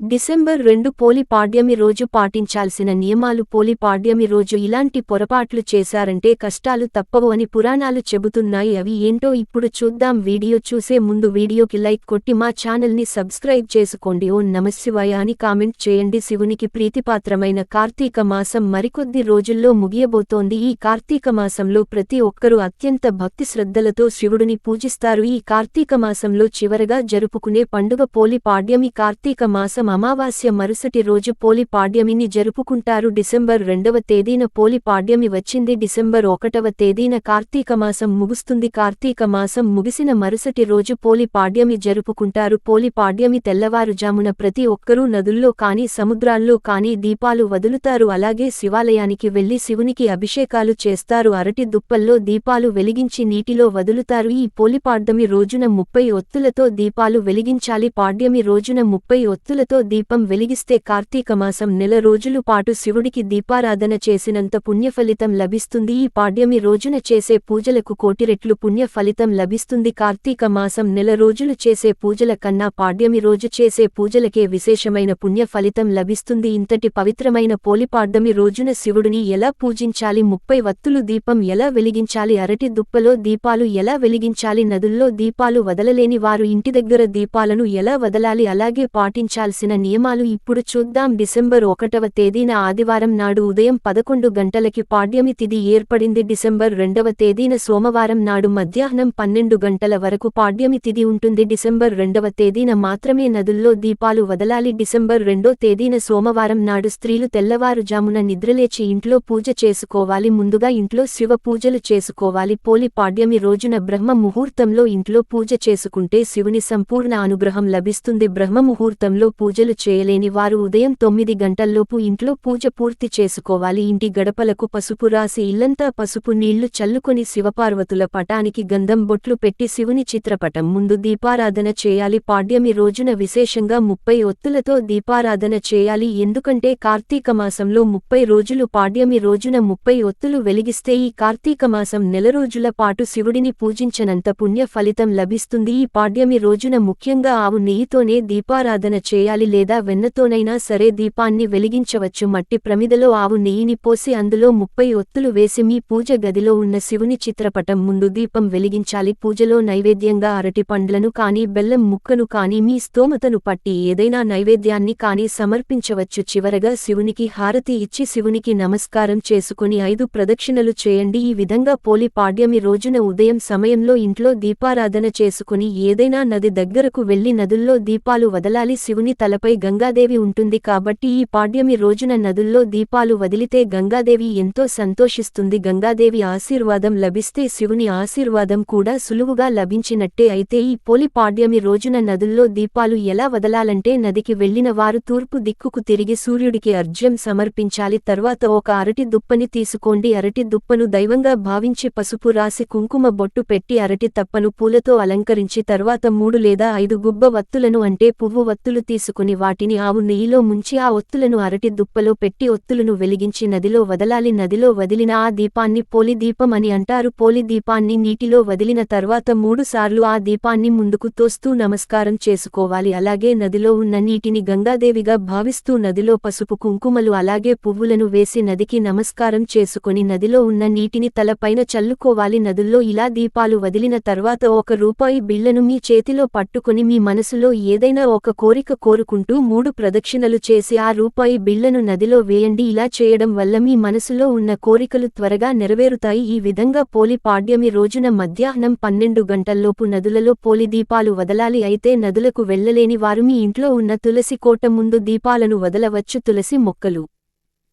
December రెండు పోలి పాడ్యమి రోజు పాటించాల్సిన నియమాలు పోలి పాడ్యమి రోజు ఇలాంటి పొరపాట్లు చేశారంటే కష్టాలు తప్పవు అని పురాణాలు చెబుతున్నాయి. అవి ఏంటో ఇప్పుడు చూద్దాం. వీడియో చూసే ముందు వీడియోకి లైక్ కొట్టి మా ఛానల్ని సబ్స్క్రైబ్ చేసుకోండి. ఓ నమశివాయ అని కామెంట్ చేయండి. శివునికి ప్రీతిపాత్రమైన కార్తీక మాసం మరికొద్ది రోజుల్లో ముగియబోతోంది. ఈ కార్తీక మాసంలో ప్రతి ఒక్కరూ అత్యంత భక్తి శ్రద్ధలతో శివుడిని పూజిస్తారు. ఈ కార్తీక మాసంలో చివరగా జరుపుకునే పండుగ పోలి పాడ్యమి కార్తీక మాసం అమావాస్య మరుసటి రోజు పోలి పాడ్యమిని జరుపుకుంటారు. డిసెంబర్ రెండవ తేదీన పోలి పాడ్యమి వచ్చింది. డిసెంబర్ ఒకటవ తేదీన కార్తీక మాసం ముగుస్తుంది. కార్తీక మాసం ముగిసిన మరుసటి రోజు పోలి పాడ్యమి జరుపుకుంటారు. పోలి పాడ్యమి తెల్లవారుజామున ప్రతి ఒక్కరూ నదుల్లో కానీ సముద్రాల్లో కానీ దీపాలు వదులుతారు. అలాగే శివాలయానికి వెళ్ళి శివునికి అభిషేకాలు చేస్తారు. అరటి దుప్పల్లో దీపాలు వెలిగించి నీటిలో వదులుతారు. ఈ పోలిపాడ్యమి రోజున ముప్పై ఒత్తులతో దీపాలు వెలిగించాలి. పాడ్యమి రోజున ముప్పై ఒత్తులతో దీపం వెలిగిస్తే కార్తీక మాసం నెల రోజులు పాటు శివుడికి దీపారాధన చేసినంత పుణ్యఫలితం లభిస్తుంది. ఈ పాడ్యమి రోజున చేసే పూజలకు కోటిరెట్లు పుణ్యఫలితం లభిస్తుంది. కార్తీక మాసం నెల రోజులు చేసే పూజల కన్నా పాడ్యమి రోజు చేసే పూజలకే విశేషమైన పుణ్య ఫలితం లభిస్తుంది. ఇంతటి పవిత్రమైన పోలిపాడ్యమి రోజున శివుడిని ఎలా పూజించాలి? ముప్పై వత్తులు దీపం ఎలా వెలిగించాలి? అరటి దుప్పలో దీపాలు ఎలా వెలిగించాలి? నదుల్లో దీపాలు వదలలేని వారు ఇంటి దగ్గర దీపాలను ఎలా వదలాలి? అలాగే పాటించాల్సిన నియమాలు ఇప్పుడు చూద్దాం. డిసెంబర్ ఒకటవ తేదీన ఆదివారం నాడు ఉదయం పదకొండు గంటలకి పాడ్యమి తిథి ఏర్పడింది. డిసెంబర్ రెండవ తేదీన సోమవారం నాడు మధ్యాహ్నం పన్నెండు గంటల వరకు పాడ్యమి తిథి ఉంటుంది. డిసెంబర్ రెండవ తేదీన మాత్రమే నదుల్లో దీపాలు వదలాలి. డిసెంబర్ రెండో తేదీన సోమవారం నాడు స్త్రీలు తెల్లవారుజామున నిద్రలేచి ఇంట్లో పూజ చేసుకోవాలి. ముందుగా ఇంట్లో శివ పూజలు చేసుకోవాలి. పోలి పాడ్యమి రోజున బ్రహ్మ ముహూర్తంలో ఇంట్లో పూజ చేసుకుంటే శివుని సంపూర్ణ అనుగ్రహం లభిస్తుంది. బ్రహ్మ ముహూర్తంలో పూజ పూజలు చేయలేని వారు ఉదయం తొమ్మిది గంటల్లోపు ఇంట్లో పూజ పూర్తి చేసుకోవాలి. ఇంటి గడపలకు పసుపు రాసి ఇల్లంతా పసుపు నీళ్ళు చల్లుకొని శివపార్వతుల పటానికి గంధం బొట్లు పెట్టి శివుని చిత్రపటం ముందు దీపారాధన చేయాలి. పాడ్యమి రోజున విశేషంగా ముప్పై ఒత్తులతో దీపారాధన చేయాలి. ఎందుకంటే కార్తీక మాసంలో ముప్పై రోజులు పాడ్యమి రోజున ముప్పై ఒత్తులు వెలిగిస్తే ఈ కార్తీక మాసం నెల రోజుల పాటు శివుడిని పూజించనంత పుణ్య ఫలితం లభిస్తుంది. ఈ పాడ్యమి రోజున ముఖ్యంగా ఆవు నెయ్యితోనే దీపారాధన చేయాలి. లేదా వెన్నతోనైనా సరే దీపాన్ని వెలిగించవచ్చు. మట్టి ప్రమిదలో ఆవు నెయ్యిని పోసి అందులో ముప్పై ఒత్తులు వేసి మీ పూజ గదిలో ఉన్న శివుని చిత్రపటం ముందు దీపం వెలిగించాలి. పూజలో నైవేద్యంగా అరటి పండ్లను కానీ బెల్లం ముక్కను కానీ మీ స్తోమతను పట్టి ఏదైనా నైవేద్యాన్ని కానీ సమర్పించవచ్చు. చివరగా శివునికి హారతి ఇచ్చి శివునికి నమస్కారం చేసుకుని ఐదు ప్రదక్షిణలు చేయండి. ఈ విధంగా పోలి పాడ్యమి రోజున ఉదయం సమయంలో ఇంట్లో దీపారాధన చేసుకుని ఏదైనా నది దగ్గరకు వెళ్ళి నదుల్లో దీపాలు వదలాలి. శివుని తలపై గంగాదేవి ఉంటుంది కాబట్టి ఈ పాడ్యమి రోజున నదుల్లో దీపాలు వదిలితే గంగాదేవి ఎంతో సంతోషిస్తుంది. గంగాదేవి ఆశీర్వాదం లభిస్తే శివుని ఆశీర్వాదం కూడా సులువుగా లభించినట్టే అయితే ఈ పోలి పాడ్యమి రోజున నదుల్లో దీపాలు ఎలా వదలాలంటే నదికి వెళ్ళిన వారు తూర్పు దిక్కుకు తిరిగి సూర్యుడికి అర్ఘ్యం సమర్పించాలి. తర్వాత ఒక అరటి దుప్పని తీసుకోండి. అరటి దుప్పను దైవంగా భావించి పసుపు రాసి కుంకుమ బొట్టు పెట్టి అరటి తప్పను పూలతో అలంకరించి తర్వాత మూడు లేదా ఐదు గుబ్బ వత్తులను అంటే పువ్వు వత్తులు తీసుకు తీసుకుని వాటిని ఆవు నెయ్యిలో ముంచి ఆ ఒత్తులను అరటి దుప్పలో పెట్టి ఒత్తులను వెలిగించి నదిలో వదలాలి. నదిలో వదిలిన ఆ దీపాన్ని పోలి దీపం అని అంటారు. పోలి దీపాన్ని నీటిలో వదిలిన తర్వాత మూడుసార్లు ఆ దీపాన్ని ముందుకు తోస్తూ నమస్కారం చేసుకోవాలి. అలాగే నదిలో ఉన్న నీటిని గంగాదేవిగా భావిస్తూ నదిలో పసుపు కుంకుమలు అలాగే పువ్వులను వేసి నదికి నమస్కారం చేసుకుని నదిలో ఉన్న నీటిని తలపైన చల్లుకోవాలి. నదుల్లో ఇలా దీపాలు వదిలిన తర్వాత ఒక రూపాయి బిళ్ళను మీ చేతిలో పట్టుకుని మీ మనసులో ఏదైనా ఒక కోరిక కోరుకుంటూ మూడు ప్రదక్షిణలు చేసి ఆ రూపాయి బిళ్ళను నదిలో వేయండి. ఇలా చేయడం వల్ల మీ మనసులో ఉన్న కోరికలు త్వరగా నెరవేరుతాయి. ఈ విధంగా పోలి పాడ్యమి రోజున మధ్యాహ్నం పన్నెండు గంటల్లోపు నదులలో పోలి దీపాలు వదలాలి. అయితే నదులకు వెళ్ళలేని వారు మీ ఇంట్లో ఉన్న తులసి కోట ముందు దీపాలను వదలవచ్చు. తులసి మొక్కలు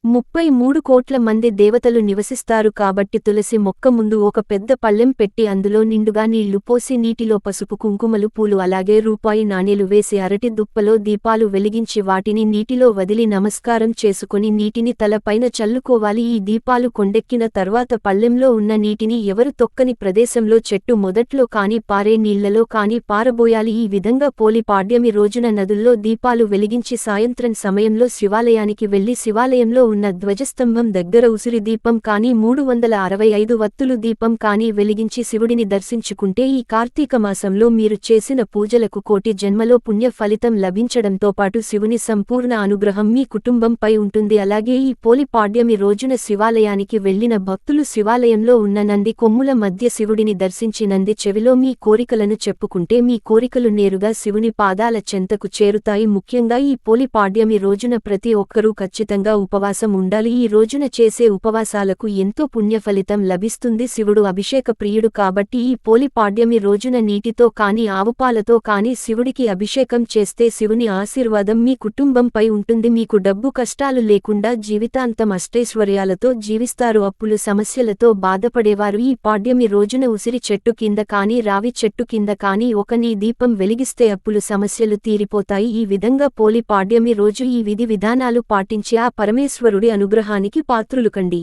ముప్పై మూడు కోట్ల మంది దేవతలు నివసిస్తారు కాబట్టి తులసి మొక్క ముందు ఒక పెద్ద పళ్ళెం పెట్టి అందులో నిండుగా నీళ్ళు పోసి నీటిలో పసుపు కుంకుమలు పూలు అలాగే రూపాయి నాణేలు వేసి అరటి దుప్పలో దీపాలు వెలిగించి వాటిని నీటిలో వదిలి నమస్కారం చేసుకుని నీటిని తలపైన చల్లుకోవాలి. ఈ దీపాలు కొండెక్కిన తర్వాత పళ్ళెంలో ఉన్న నీటిని ఎవరు తొక్కని ప్రదేశంలో చెట్టు మొదట్లో కాని పారే నీళ్ళలో కాని పారబోయాలి. ఈ విధంగా పోలి పాడ్యమి రోజున నదుల్లో దీపాలు వెలిగించి సాయంత్రం సమయంలో శివాలయానికి వెళ్ళి శివాలయంలో ఉన్న ధ్వజస్తంభం దగ్గర ఉసిరి దీపం కానీ మూడు వందల అరవై ఐదు వత్తులు దీపం కానీ వెలిగించి శివుడిని దర్శించుకుంటే ఈ కార్తీక మాసంలో మీరు చేసిన పూజలకు కోటి జన్మలో పుణ్య ఫలితం లభించడంతో పాటు శివుని సంపూర్ణ అనుగ్రహం మీ కుటుంబంపై ఉంటుంది. అలాగే ఈ పోలి పాడ్యమి రోజున శివాలయానికి వెళ్ళిన భక్తులు శివాలయంలో ఉన్న నంది కొమ్ముల మధ్య శివుడిని దర్శించి నంది చెవిలో మీ కోరికలను చెప్పుకుంటే మీ కోరికలు నేరుగా శివుని పాదాల చెంతకు చేరుతాయి. ముఖ్యంగా ఈ పోలి పాడ్యమి రోజున ప్రతి ఒక్కరూ ఖచ్చితంగా ఉపవాసం ఉండాలి ఈ రోజున చేసే ఉపవాసాలకు ఎంతో పుణ్య ఫలితం లభిస్తుంది. శివుడు అభిషేక ప్రియుడు కాబట్టి ఈ పోలిపాడ్యమి రోజున నీటితో కాని ఆవుపాలతో కాని శివుడికి అభిషేకం చేస్తే శివుని ఆశీర్వాదం మీ కుటుంబంపై ఉంటుంది. మీకు డబ్బు కష్టాలు లేకుండా జీవితాంతం అష్టైశ్వర్యాలతో జీవిస్తారు. అప్పులు సమస్యలతో బాధపడేవారు. ఈ పాడ్యమి రోజున ఉసిరి చెట్టు కింద కాని రావి చెట్టు కింద కాని ఒక నీ దీపం వెలిగిస్తే అప్పులు సమస్యలు తీరిపోతాయి. ఈ విధంగా పోలి పాడ్యమి రోజు ఈ విధి విధానాలు పాటించి ఆ ఈశ్వరుడి అనుగ్రహానికి పాత్రులు కండి